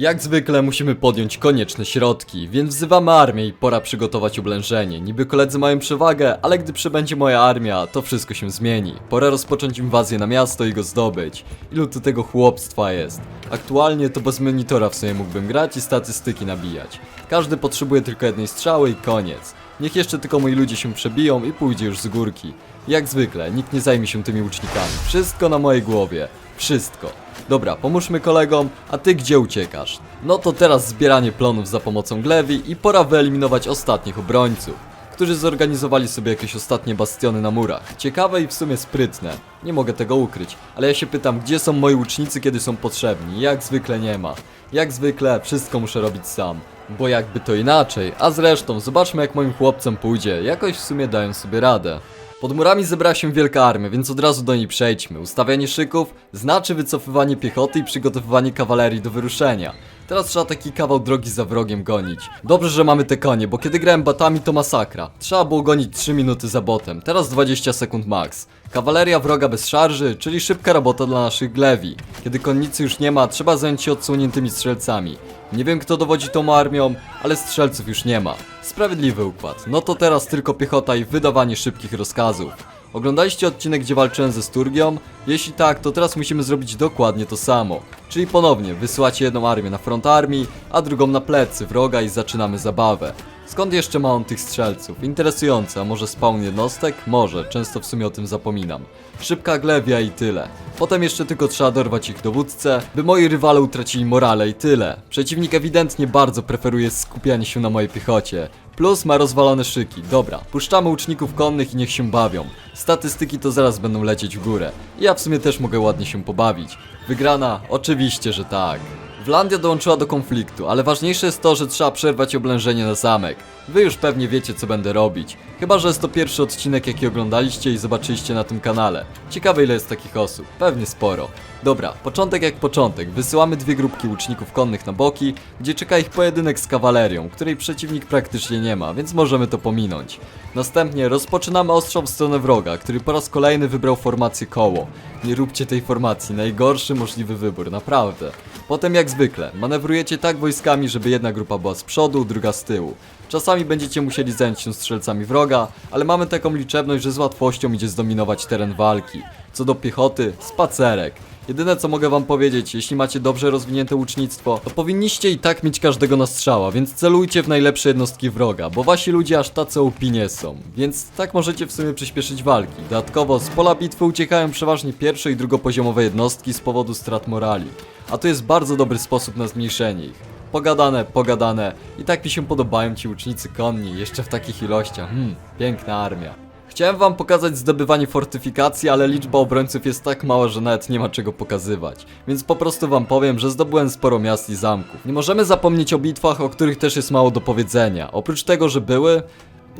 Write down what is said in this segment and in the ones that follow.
Jak zwykle musimy podjąć konieczne środki, więc wzywamy armię i pora przygotować oblężenie. Niby koledzy mają przewagę, ale gdy przybędzie moja armia, to wszystko się zmieni. Pora rozpocząć inwazję na miasto i go zdobyć. Ilu tu tego chłopstwa jest? Aktualnie to bez monitora w sumie mógłbym grać i statystyki nabijać. Każdy potrzebuje tylko jednej strzały i koniec. Niech jeszcze tylko moi ludzie się przebiją i pójdzie już z górki. Jak zwykle, nikt nie zajmie się tymi łucznikami. Wszystko na mojej głowie. Wszystko. Dobra, pomóżmy kolegom, a ty gdzie uciekasz? No to teraz zbieranie plonów za pomocą glewi i pora wyeliminować ostatnich obrońców, którzy zorganizowali sobie jakieś ostatnie bastiony na murach. Ciekawe i w sumie sprytne. Nie mogę tego ukryć, ale ja się pytam, gdzie są moi łucznicy, kiedy są potrzebni? Jak zwykle nie ma. Jak zwykle wszystko muszę robić sam. Bo jakby to inaczej, a zresztą zobaczmy jak moim chłopcom pójdzie, jakoś w sumie dają sobie radę. Pod murami zebrała się wielka armia, więc od razu do niej przejdźmy. Ustawianie szyków znaczy wycofywanie piechoty i przygotowywanie kawalerii do wyruszenia. Teraz trzeba taki kawał drogi za wrogiem gonić. Dobrze, że mamy te konie, bo kiedy grałem batami to masakra. Trzeba było gonić 3 minuty za botem, teraz 20 sekund max. Kawaleria wroga bez szarży, czyli szybka robota dla naszych glewi. Kiedy konnicy już nie ma, trzeba zająć się odsuniętymi strzelcami. Nie wiem kto dowodzi tą armią, ale strzelców już nie ma. Sprawiedliwy układ. No to teraz tylko piechota i wydawanie szybkich rozkazów. Oglądaliście odcinek, gdzie walczyłem ze Sturgią? Jeśli tak, to teraz musimy zrobić dokładnie to samo. Czyli ponownie wysyłacie jedną armię na front armii, a drugą na plecy wroga i zaczynamy zabawę. Skąd jeszcze ma on tych strzelców? Interesujące, a może spawn jednostek? Może, często w sumie o tym zapominam. Szybka glewia i tyle. Potem jeszcze tylko trzeba dorwać ich dowódcę, by moi rywale utracili morale i tyle. Przeciwnik ewidentnie bardzo preferuje skupianie się na mojej piechocie. Plus ma rozwalone szyki. Dobra, puszczamy łuczników konnych i niech się bawią. Statystyki to zaraz będą lecieć w górę. Ja w sumie też mogę ładnie się pobawić. Wygrana? Oczywiście, że tak. Wlandia dołączyła do konfliktu, ale ważniejsze jest to, że trzeba przerwać oblężenie na zamek. Wy już pewnie wiecie, co będę robić. Chyba, że jest to pierwszy odcinek, jaki oglądaliście i zobaczyliście na tym kanale. Ciekawe, ile jest takich osób. Pewnie sporo. Dobra, początek jak początek. Wysyłamy dwie grupki łuczników konnych na boki, gdzie czeka ich pojedynek z kawalerią, której przeciwnik praktycznie nie ma, więc możemy to pominąć. Następnie rozpoczynamy ostrzał w stronę wroga, który po raz kolejny wybrał formację koło. Nie róbcie tej formacji, najgorszy możliwy wybór, naprawdę. Potem jak zwykle, manewrujecie tak wojskami, żeby jedna grupa była z przodu, druga z tyłu. Czasami będziecie musieli zająć się strzelcami wroga, ale mamy taką liczebność, że z łatwością idzie zdominować teren walki. Co do piechoty, spacerek. Jedyne co mogę wam powiedzieć, jeśli macie dobrze rozwinięte łucznictwo, to powinniście i tak mieć każdego na strzała, więc celujcie w najlepsze jednostki wroga, bo wasi ludzie aż tacy OP nie są. Więc tak możecie w sumie przyspieszyć walki. Dodatkowo z pola bitwy uciekają przeważnie pierwszo i drugopoziomowe jednostki z powodu strat morali. A to jest bardzo dobry sposób na zmniejszenie ich. Pogadane, pogadane. I tak mi się podobają ci łucznicy konni, jeszcze w takich ilościach. Hmm, piękna armia. Chciałem wam pokazać zdobywanie fortyfikacji, ale liczba obrońców jest tak mała, że nawet nie ma czego pokazywać. Więc po prostu wam powiem, że zdobyłem sporo miast i zamków. Nie możemy zapomnieć o bitwach, o których też jest mało do powiedzenia. Oprócz tego, że były,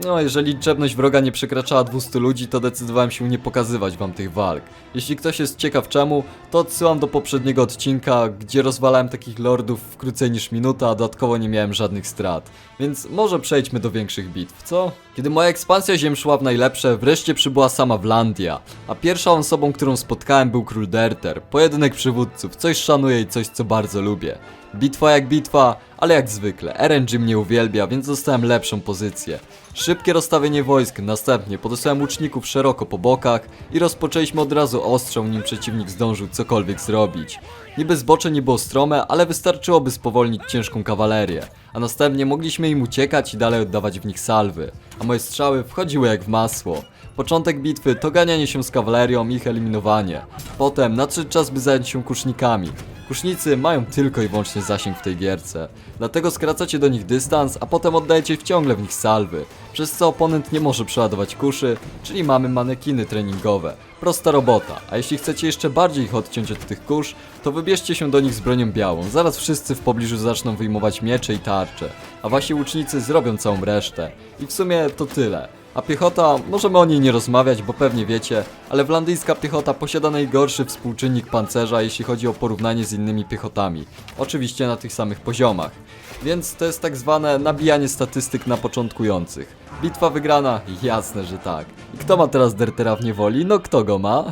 no, jeżeli liczebność wroga nie przekraczała 200 ludzi, to decydowałem się nie pokazywać wam tych walk. Jeśli ktoś jest ciekaw czemu, to odsyłam do poprzedniego odcinka, gdzie rozwalałem takich lordów w krócej niż minuta, a dodatkowo nie miałem żadnych strat. Więc może przejdźmy do większych bitw, co? Kiedy moja ekspansja ziem szła w najlepsze, wreszcie przybyła sama Wlandia, a pierwszą osobą, którą spotkałem był król Derter, pojedynek przywódców, coś szanuję i coś co bardzo lubię. Bitwa jak bitwa, ale jak zwykle, RNG mnie uwielbia, więc dostałem lepszą pozycję. Szybkie rozstawienie wojsk, następnie podesłałem łuczników szeroko po bokach i rozpoczęliśmy od razu ostrzał, nim przeciwnik zdążył cokolwiek zrobić. Niby zbocze nie było strome, ale wystarczyło by spowolnić ciężką kawalerię, a następnie mogliśmy im uciekać i dalej oddawać w nich salwy, a moje strzały wchodziły jak w masło. Początek bitwy to ganianie się z kawalerią i ich eliminowanie. Potem nadszedł czas by zająć się kusznikami. Kusznicy mają tylko i wyłącznie zasięg w tej gierce, dlatego skracacie do nich dystans, a potem oddajecie ciągle w nich salwy, przez co oponent nie może przeładować kuszy, czyli mamy manekiny treningowe. Prosta robota, a jeśli chcecie jeszcze bardziej ich odciąć od tych kusz, to wybierzcie się do nich z bronią białą, zaraz wszyscy w pobliżu zaczną wyjmować miecze i tarcze, a wasi łucznicy zrobią całą resztę. I w sumie to tyle. A piechota, możemy o niej nie rozmawiać, bo pewnie wiecie, ale wlandyjska piechota posiada najgorszy współczynnik pancerza, jeśli chodzi o porównanie z innymi piechotami. Oczywiście na tych samych poziomach. Więc to jest tak zwane nabijanie statystyk na początkujących. Bitwa wygrana? Jasne, że tak. I kto ma teraz Dertera w niewoli? No kto go ma?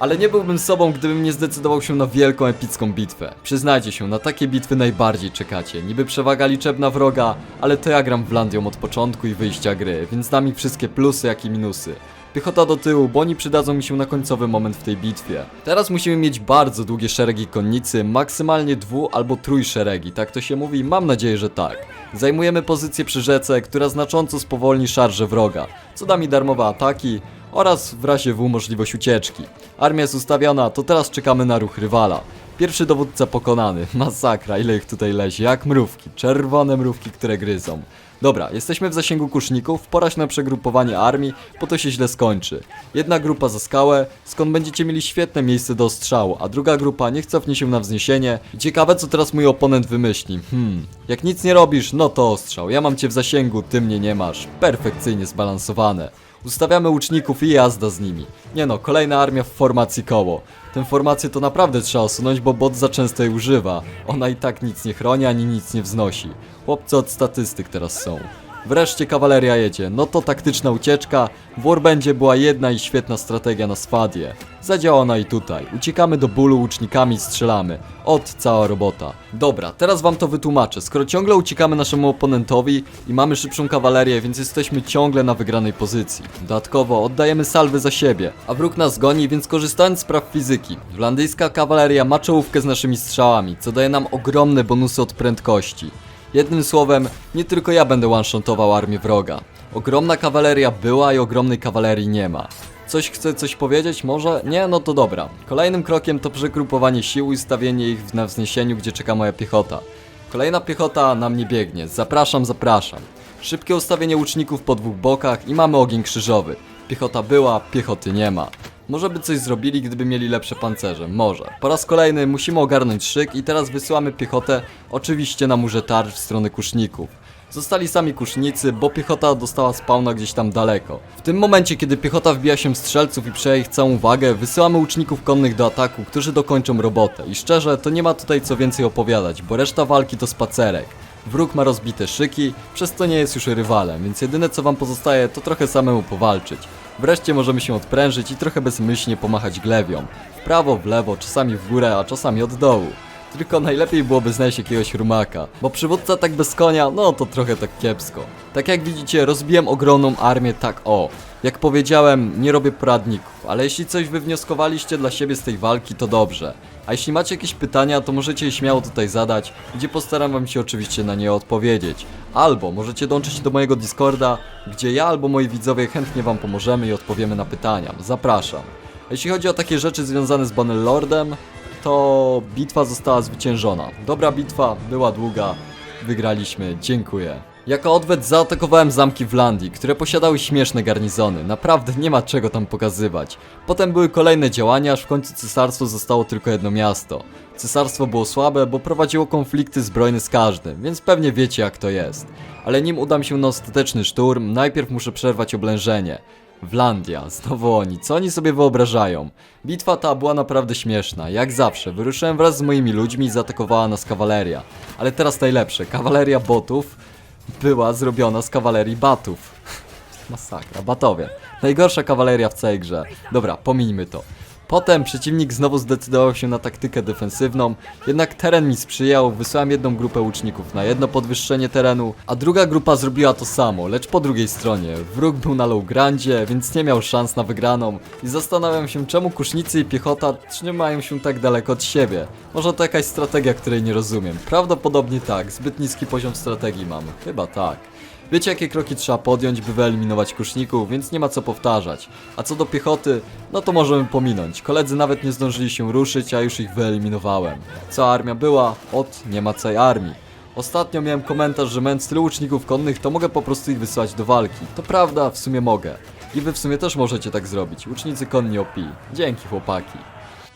Ale nie byłbym sobą, gdybym nie zdecydował się na wielką, epicką bitwę. Przyznajcie się, na takie bitwy najbardziej czekacie. Niby przewaga liczebna wroga, ale to ja gram Wlandią od początku i wyjścia gry, więc znam ich wszystkie plusy, jak i minusy. Piechota do tyłu, bo oni przydadzą mi się na końcowy moment w tej bitwie. Teraz musimy mieć bardzo długie szeregi konnicy, maksymalnie dwu albo trójszeregi, tak to się mówi? Mam nadzieję, że tak. Zajmujemy pozycję przy rzece, która znacząco spowolni szarże wroga, co da mi darmowe ataki oraz w razie W możliwość ucieczki. Armia jest ustawiona, to teraz czekamy na ruch rywala. Pierwszy dowódca pokonany. Masakra, ile ich tutaj lezie, jak mrówki. Czerwone mrówki, które gryzą. Dobra, jesteśmy w zasięgu kuszników, pora się na przegrupowanie armii, bo to się źle skończy. Jedna grupa za skałę, skąd będziecie mieli świetne miejsce do ostrzału, a druga grupa niech cofnie się na wzniesienie. Ciekawe co teraz mój oponent wymyśli. Hmm, jak nic nie robisz, no to ostrzał. Ja mam cię w zasięgu, ty mnie nie masz. Perfekcyjnie zbalansowane. Ustawiamy łuczników i jazda z nimi. Nie no, kolejna armia w formacji koło. Tę formację to naprawdę trzeba usunąć, bo bot za często jej używa. Ona i tak nic nie chroni, ani nic nie wznosi. Chłopcy od statystyk teraz są. Wreszcie kawaleria jedzie. No to taktyczna ucieczka. W Warbędzie była jedna i świetna strategia na swadie. Zadziała ona i tutaj. Uciekamy do bólu łucznikami strzelamy. Od cała robota. Dobra, teraz wam to wytłumaczę. Skoro ciągle uciekamy naszemu oponentowi i mamy szybszą kawalerię, więc jesteśmy ciągle na wygranej pozycji. Dodatkowo oddajemy salwy za siebie, a wróg nas goni, więc korzystając z praw fizyki, wlandyjska kawaleria ma czołówkę z naszymi strzałami, co daje nam ogromne bonusy od prędkości. Jednym słowem, nie tylko ja będę one-shotował armię wroga. Ogromna kawaleria była i ogromnej kawalerii nie ma. Coś chce coś powiedzieć? Może? Nie? No to dobra. Kolejnym krokiem to przegrupowanie sił i stawienie ich na wzniesieniu, gdzie czeka moja piechota. Kolejna piechota na mnie biegnie. Zapraszam, zapraszam. Szybkie ustawienie łuczników po dwóch bokach i mamy ogień krzyżowy. Piechota była, piechoty nie ma. Może by coś zrobili, gdyby mieli lepsze pancerze. Może. Po raz kolejny musimy ogarnąć szyk i teraz wysyłamy piechotę oczywiście na murze tarcz w stronę kuszników. Zostali sami kusznicy, bo piechota dostała spawna gdzieś tam daleko. W tym momencie, kiedy piechota wbija się w strzelców i przejęła ich całą uwagę, wysyłamy łuczników konnych do ataku, którzy dokończą robotę. I szczerze, to nie ma tutaj co więcej opowiadać, bo reszta walki to spacerek. Wróg ma rozbite szyki, przez to nie jest już rywalem, więc jedyne co wam pozostaje to trochę samemu powalczyć. Wreszcie możemy się odprężyć i trochę bezmyślnie pomachać glewią. W prawo, w lewo, czasami w górę, a czasami od dołu. Tylko najlepiej byłoby znaleźć jakiegoś rumaka, bo przywódca tak bez konia, no to trochę tak kiepsko. Tak jak widzicie, rozbiłem ogromną armię tak o. Jak powiedziałem, nie robię poradników, ale jeśli coś wywnioskowaliście dla siebie z tej walki, to dobrze. A jeśli macie jakieś pytania, to możecie je śmiało tutaj zadać, gdzie postaram wam się oczywiście na nie odpowiedzieć. Albo możecie dołączyć do mojego Discorda, gdzie ja albo moi widzowie chętnie wam pomożemy i odpowiemy na pytania. Zapraszam. Jeśli chodzi o takie rzeczy związane z Bannerlordem, to bitwa została zwyciężona. Dobra bitwa, była długa, wygraliśmy, dziękuję. Jako odwet zaatakowałem zamki w Landii, które posiadały śmieszne garnizony. Naprawdę nie ma czego tam pokazywać. Potem były kolejne działania, aż w końcu cesarstwo zostało tylko jedno miasto. Cesarstwo było słabe, bo prowadziło konflikty zbrojne z każdym, więc pewnie wiecie jak to jest. Ale nim udam się na ostateczny szturm, najpierw muszę przerwać oblężenie. Wlandia, znowu oni, co oni sobie wyobrażają? Bitwa ta była naprawdę śmieszna, jak zawsze, wyruszyłem wraz z moimi ludźmi i zaatakowała nas kawaleria. Ale teraz najlepsze, kawaleria botów była zrobiona z kawalerii batów. Masakra, batowie. Najgorsza kawaleria w całej grze. Dobra, pomińmy to. Potem przeciwnik znowu zdecydował się na taktykę defensywną, jednak teren mi sprzyjał, wysłałem jedną grupę łuczników na jedno podwyższenie terenu, a druga grupa zrobiła to samo, lecz po drugiej stronie. Wróg był na low grandzie, więc nie miał szans na wygraną i zastanawiam się czemu kusznicy i piechota trzymają się tak daleko od siebie. Może to jakaś strategia, której nie rozumiem. Prawdopodobnie tak, zbyt niski poziom strategii mam. Chyba tak. Wiecie jakie kroki trzeba podjąć, by wyeliminować kuszników, więc nie ma co powtarzać. A co do piechoty, no to możemy pominąć. Koledzy nawet nie zdążyli się ruszyć, a już ich wyeliminowałem. Cała armia była, od nie ma całej armii. Ostatnio miałem komentarz, że mając tylu łuczników konnych, to mogę po prostu ich wysłać do walki. To prawda, w sumie mogę. I wy w sumie też możecie tak zrobić. Łucznicy konni OP. Dzięki chłopaki.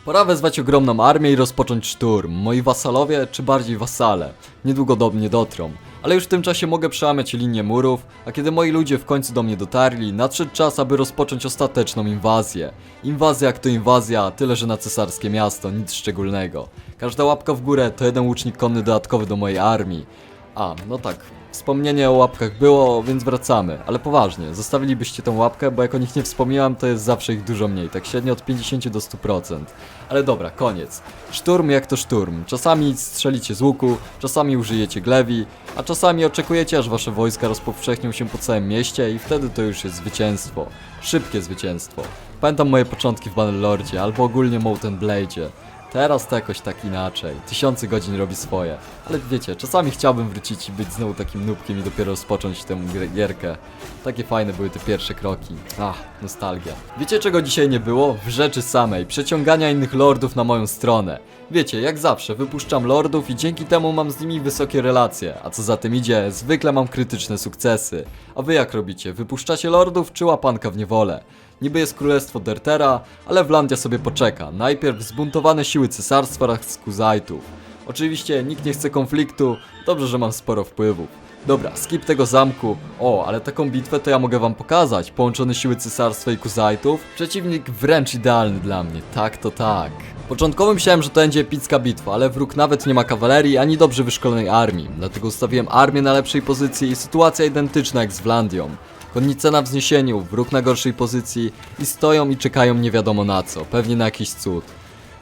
Pora wezwać ogromną armię i rozpocząć szturm. Moi wasalowie, czy bardziej wasale, niedługo do mnie dotrą. Ale już w tym czasie mogę przełamać linię murów, a kiedy moi ludzie w końcu do mnie dotarli, nadszedł czas, aby rozpocząć ostateczną inwazję. Inwazja jak to inwazja, tyle że na cesarskie miasto, nic szczególnego. Każda łapka w górę to jeden łucznik konny dodatkowy do mojej armii. A, no tak, Wspomnienie o łapkach było, więc wracamy. Ale poważnie, zostawilibyście tą łapkę, bo jak o nich nie wspominam, to jest zawsze ich dużo mniej. Tak średnio od 50 do 100%. Ale dobra, koniec. Szturm jak to szturm. Czasami strzelicie z łuku, czasami użyjecie glewi, a czasami oczekujecie, aż wasze wojska rozpowszechnią się po całym mieście i wtedy to już jest zwycięstwo. Szybkie zwycięstwo. Pamiętam moje początki w Bannerlordzie albo ogólnie Mountain Blade'zie. Teraz to jakoś tak inaczej. Tysiące godzin robi swoje. Ale wiecie, czasami chciałbym wrócić i być znowu takim nubkiem i dopiero rozpocząć tę gierkę. Takie fajne były te pierwsze kroki. Ach, nostalgia. Wiecie czego dzisiaj nie było? W rzeczy samej. Przeciągania innych lordów na moją stronę. Wiecie, jak zawsze, wypuszczam lordów i dzięki temu mam z nimi wysokie relacje. A co za tym idzie, zwykle mam krytyczne sukcesy. A wy jak robicie? Wypuszczacie lordów czy łapanka w niewolę? Niby jest królestwo Dertera, ale Wlandia sobie poczeka. Najpierw zbuntowane siły cesarstwa oraz Skuzajtów. Oczywiście nikt nie chce konfliktu, dobrze, że mam sporo wpływów. Dobra, skip tego zamku. O, ale taką bitwę to ja mogę wam pokazać. Połączone siły cesarstwa i Kuzajtów. Przeciwnik wręcz idealny dla mnie, tak to tak. Początkowo myślałem, że to będzie epicka bitwa, ale wróg nawet nie ma kawalerii ani dobrze wyszkolonej armii. Dlatego ustawiłem armię na lepszej pozycji i sytuacja identyczna jak z Wlandią. Konnice na wzniesieniu, wróg na gorszej pozycji i stoją i czekają nie wiadomo na co, pewnie na jakiś cud.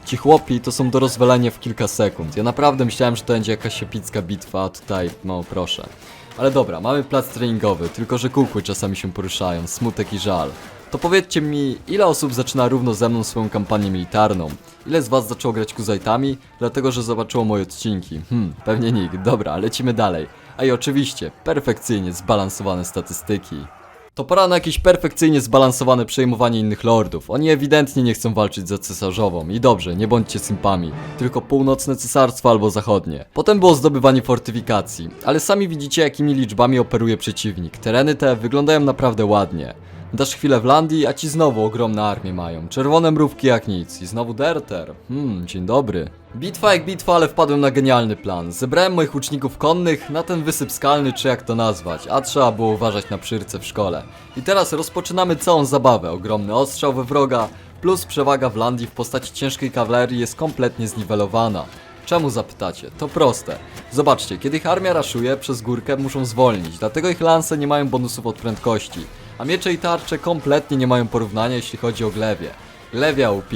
Ci chłopi to są do rozwalenia w kilka sekund. Ja naprawdę myślałem, że to będzie jakaś epicka bitwa, a tutaj, no proszę. Ale dobra, mamy plac treningowy, tylko że kukły czasami się poruszają, smutek i żal. To powiedzcie mi, ile osób zaczyna równo ze mną swoją kampanię militarną? Ile z was zaczęło grać kuzajtami? Dlatego, że zobaczyło moje odcinki. Hmm, pewnie nikt. Dobra, lecimy dalej. A i oczywiście, perfekcyjnie zbalansowane statystyki. To pora na jakieś perfekcyjnie zbalansowane przejmowanie innych lordów. Oni ewidentnie nie chcą walczyć za cesarzową. I dobrze, nie bądźcie simpami. Tylko północne cesarstwo albo zachodnie. Potem było zdobywanie fortyfikacji. Ale sami widzicie jakimi liczbami operuje przeciwnik. Tereny te wyglądają naprawdę ładnie. Dasz chwilę w Landii, a ci znowu ogromne armie mają. Czerwone mrówki jak nic. I znowu Derter. Hmm, dzień dobry. Bitwa jak bitwa, ale wpadłem na genialny plan. Zebrałem moich łuczników konnych na ten wysyp skalny, czy jak to nazwać, a trzeba było uważać na przyrce w szkole. I teraz rozpoczynamy całą zabawę. Ogromny ostrzał we wroga, plus przewaga w Landii w postaci ciężkiej kawalerii jest kompletnie zniwelowana. Czemu zapytacie? To proste. Zobaczcie, kiedy ich armia raszuje, przez górkę muszą zwolnić, dlatego ich lanse nie mają bonusów od prędkości, a miecze i tarcze kompletnie nie mają porównania jeśli chodzi o glewie. Glewia UP.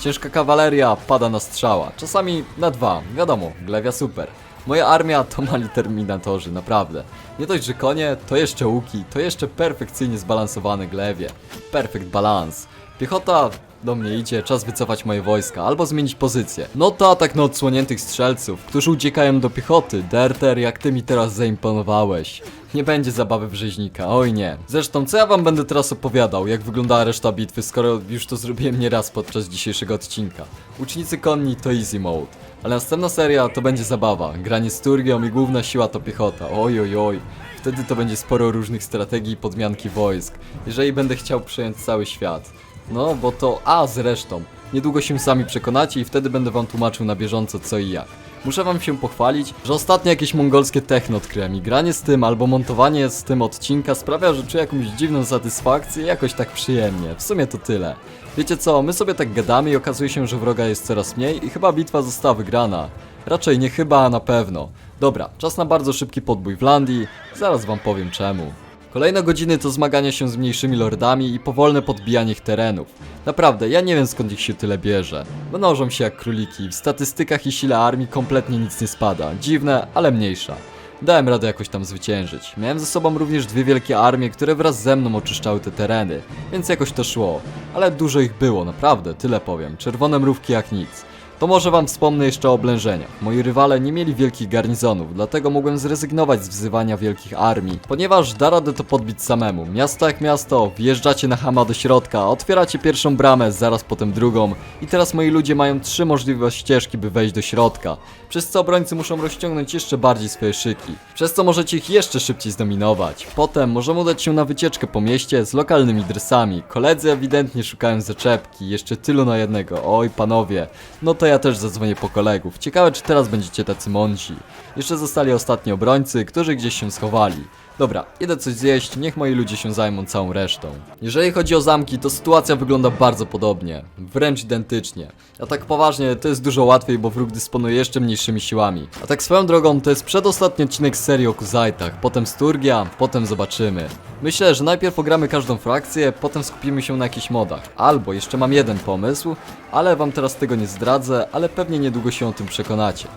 Ciężka kawaleria pada na strzała, czasami na dwa, wiadomo, glewia super. Moja armia to mali terminatorzy, naprawdę. Nie dość, że konie, to jeszcze łuki, to jeszcze perfekcyjnie zbalansowane glewie. Perfect balance. Piechota do mnie idzie, czas wycofać moje wojska, albo zmienić pozycję. No to atak na odsłoniętych strzelców, którzy uciekają do piechoty. Derter, jak ty mi teraz zaimponowałeś. Nie będzie zabawy w rzeźnika, oj nie. Zresztą, co ja wam będę teraz opowiadał, jak wyglądała reszta bitwy, skoro już to zrobiłem nieraz podczas dzisiejszego odcinka. Ucznicy konni to easy mode. Ale następna seria to będzie zabawa, granie z Turgią i główna siła to piechota, oj oj oj. Wtedy to będzie sporo różnych strategii i podmianki wojsk, jeżeli będę chciał przejąć cały świat. No, bo to... A, zresztą. Niedługo się sami przekonacie i wtedy będę wam tłumaczył na bieżąco co i jak. Muszę wam się pochwalić, że ostatnio jakieś mongolskie techno odkryłem i granie z tym albo montowanie z tym odcinka sprawia, że czuję jakąś dziwną satysfakcję i jakoś tak przyjemnie. W sumie to tyle. Wiecie co, my sobie tak gadamy i okazuje się, że wroga jest coraz mniej i chyba bitwa została wygrana. Raczej nie chyba, a na pewno. Dobra, czas na bardzo szybki podbój w Landii, zaraz wam powiem czemu. Kolejne godziny to zmagania się z mniejszymi lordami i powolne podbijanie ich terenów. Naprawdę, ja nie wiem skąd ich się tyle bierze. Mnożą się jak króliki, w statystykach i sile armii kompletnie nic nie spada. Dziwne, ale mniejsza. Dałem radę jakoś tam zwyciężyć. Miałem ze sobą również dwie wielkie armie, które wraz ze mną oczyszczały te tereny, więc jakoś to szło. Ale dużo ich było, naprawdę, tyle powiem. Czerwone mrówki jak nic. To może wam wspomnę jeszcze o oblężeniach. Moi rywale nie mieli wielkich garnizonów, dlatego mogłem zrezygnować z wzywania wielkich armii, ponieważ da radę to podbić samemu. Miasto jak miasto, wjeżdżacie na Hama do środka, otwieracie pierwszą bramę, zaraz potem drugą i teraz moi ludzie mają trzy możliwe ścieżki, by wejść do środka, przez co obrońcy muszą rozciągnąć jeszcze bardziej swoje szyki, przez co możecie ich jeszcze szybciej zdominować. Potem możemy udać się na wycieczkę po mieście z lokalnymi dresami. Koledzy ewidentnie szukają zaczepki, jeszcze tylu na jednego. Oj panowie, no to ja też zadzwonię po kolegów. Ciekawe, czy teraz będziecie tacy mądrzy. Jeszcze zostali ostatni obrońcy, którzy gdzieś się schowali. Dobra, idę coś zjeść, niech moi ludzie się zajmą całą resztą. Jeżeli chodzi o zamki, to sytuacja wygląda bardzo podobnie, wręcz identycznie. A tak poważnie, to jest dużo łatwiej, bo wróg dysponuje jeszcze mniejszymi siłami. A tak swoją drogą, to jest przedostatni odcinek serii o Kuzajtach, potem Sturgia, potem zobaczymy. Myślę, że najpierw ogramy każdą frakcję, potem skupimy się na jakichś modach. Albo jeszcze mam jeden pomysł, ale wam teraz tego nie zdradzę, ale pewnie niedługo się o tym przekonacie.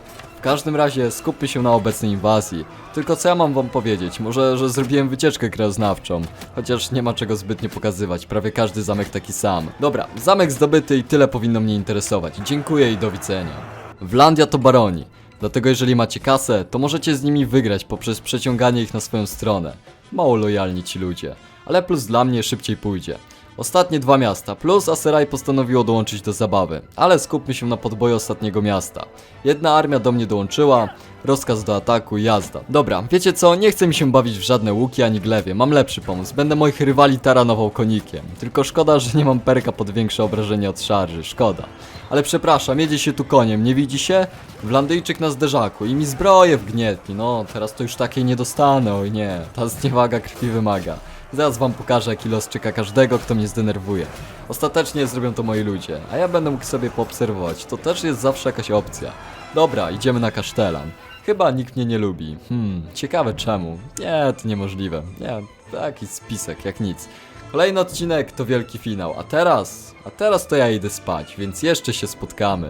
W każdym razie skupmy się na obecnej inwazji. Tylko co ja mam wam powiedzieć? Może, że zrobiłem wycieczkę krajoznawczą. Chociaż nie ma czego zbytnio pokazywać, prawie każdy zamek taki sam. Dobra, zamek zdobyty i tyle powinno mnie interesować. Dziękuję i do widzenia. Wlandia to baroni. Dlatego jeżeli macie kasę, to możecie z nimi wygrać poprzez przeciąganie ich na swoją stronę. Mało lojalni ci ludzie. Ale plus dla mnie szybciej pójdzie. Ostatnie dwa miasta, plus Aseraj postanowiło dołączyć do zabawy, ale skupmy się na podboju ostatniego miasta. Jedna armia do mnie dołączyła, rozkaz do ataku, jazda. Dobra, wiecie co, nie chcę mi się bawić w żadne łuki ani glewie, mam lepszy pomysł, będę moich rywali taranował konikiem. Tylko szkoda, że nie mam perka pod większe obrażenia od szarży, szkoda. Ale przepraszam, jedzie się tu koniem, nie widzi się? Wlandyjczyk na zderzaku i mi zbroję wgnietli, no teraz to już takiej nie dostanę, oj nie, ta zniewaga krwi wymaga. Zaraz wam pokażę, jaki los czeka każdego, kto mnie zdenerwuje. Ostatecznie zrobią to moi ludzie, a ja będę mógł sobie poobserwować. To też jest zawsze jakaś opcja. Dobra, idziemy na kasztelan. Chyba nikt mnie nie lubi. Hmm, ciekawe czemu. Nie, to niemożliwe. Nie, taki spisek, jak nic. Kolejny odcinek to wielki finał, a teraz, a teraz to ja idę spać, więc jeszcze się spotkamy.